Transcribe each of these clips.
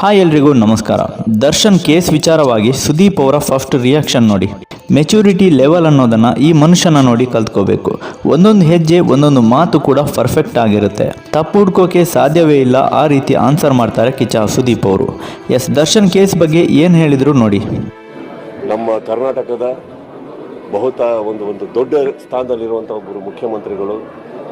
Hi ಎಲ್ರಿಗೂ ನಮಸ್ಕಾರ. Darshan case ವಿಚಾರವಾಗಿ ಸುದೀಪ್ ಅವರ ಫಸ್ಟ್ ರಿಯಾಕ್ಷನ್ ನೋಡಿ. ಮೆಚುರಿಟಿ ಲೆವೆಲ್ ಅನ್ನೋದನ್ನು ಈ ಮನುಷ್ಯನ ನೋಡಿ ಕಲ್ತ್ಕೋಬೇಕು. ಒಂದೊಂದು ಹೆಜ್ಜೆ, ಒಂದೊಂದು ಮಾತು ಕೂಡ ಪರ್ಫೆಕ್ಟ್ ಆಗಿರುತ್ತೆ. ತಪ್ಪು ಹುಡ್ಕೋಕೆ ಸಾಧ್ಯವೇ ಇಲ್ಲ, ಆ ರೀತಿ ಆನ್ಸರ್ ಮಾಡ್ತಾರೆ ಕಿಚ್ಚ ಸುದೀಪ್ ಅವರು. ಎಸ್ ದರ್ಶನ್ ಕೇಸ್ ಬಗ್ಗೆ ಏನು ಹೇಳಿದ್ರು ನೋಡಿ. ನಮ್ಮ ಕರ್ನಾಟಕದ ಬಹುತ ಒಂದು ಒಂದು ದೊಡ್ಡ ಸ್ಥಾನದಲ್ಲಿರುವಂಥ ಒಬ್ಬರು ಮುಖ್ಯಮಂತ್ರಿಗಳು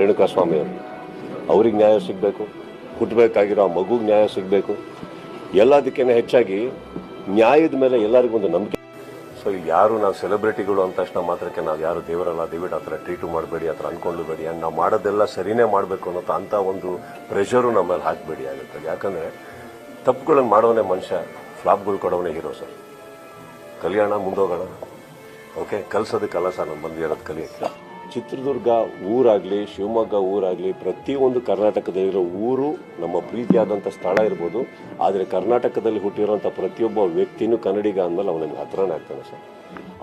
ರೇಣುಕಾ ಸ್ವಾಮಿ ಅವರು ಅವ್ರಿಗೆ ನ್ಯಾಯ ಸಿಗಬೇಕು ಹುಟ್ಟಬೇಕಾಗಿರೋ ಆ ಮಗುಗೆ ನ್ಯಾಯ ಸಿಗಬೇಕು. ಎಲ್ಲದಕ್ಕೇನೆ ಹೆಚ್ಚಾಗಿ ನ್ಯಾಯದ ಮೇಲೆ ಎಲ್ಲರಿಗೂ ಒಂದು ನಂಬಿಕೆ. ಸೊ ಯಾರು ನಾವು ಸೆಲೆಬ್ರಿಟಿಗಳು ಅಂದ ತಕ್ಷಣ ಮಾತ್ರಕ್ಕೆ ನಾವು ಯಾರು ದೇವರಲ್ಲ ದಯವಿಟ್ಟು ಆ ಥರ ಟ್ರೀಟು ಮಾಡಬೇಡಿ, ಆ ಥರ ಅಂದ್ಕೊಳ್ಳಬೇಡಿ ಆ್ಯಂಡ್ ನಾವು ಮಾಡೋದೆಲ್ಲ ಸರಿನೇ ಮಾಡಬೇಕು ಅನ್ನೋ ಅಂಥ ಒಂದು ಪ್ರೆಷರು ನಮ್ಮಲ್ಲಿ ಮೇಲೆ ಹಾಕಬೇಡಿ ಆಗುತ್ತೆ. ಯಾಕಂದರೆ ತಪ್ಪುಗಳನ್ನು ಮಾಡೋನೇ ಮನುಷ್ಯ ಫ್ಲಾಪ್ಗಳು ಕೊಡೋನೇ ಹೀರೋ ಸರ್ ಕಲ್ಯಾಣ ಮುಂದೋಗೋಣ. ಓಕೆ ಕಲಿಸೋದಕ್ಕಲ್ಲ ಸರ್ ನಾನು ಬಂದಿರೋದು ಕಲಿಯೋಕ್ಕೆ. ಚಿತ್ರದುರ್ಗ ಊರಾಗಲಿ, ಶಿವಮೊಗ್ಗ ಊರಾಗಲಿ ಪ್ರತಿಯೊಂದು ಕರ್ನಾಟಕದಲ್ಲಿರೋ ಊರು ನಮ್ಮ ಪ್ರೀತಿಯಾದಂಥ ಸ್ಥಳ ಇರ್ಬೋದು. ಆದರೆ ಕರ್ನಾಟಕದಲ್ಲಿ ಹುಟ್ಟಿರುವಂಥ ಪ್ರತಿಯೊಬ್ಬ ವ್ಯಕ್ತಿನೂ ಕನ್ನಡಿಗ ಅಂದಮೇಲೆ ಅವನಿಗೆ ಹತ್ರನೇ ಆಗ್ತಾನೆ ಸರ್.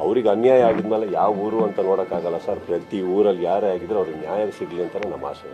ಅವ್ರಿಗೆ ಅನ್ಯಾಯ ಆಗಿದ್ಮೇಲೆ ಯಾವ ಊರು ಅಂತ ನೋಡೋಕ್ಕಾಗಲ್ಲ ಸರ್. ಪ್ರತಿ ಊರಲ್ಲಿ ಯಾರೇ ಆಗಿದ್ರೆ ಅವ್ರಿಗೆ ನ್ಯಾಯ ಸಿಗಲಿ ಅಂತಲೇ ನಮ್ಮ ಆಸೆ.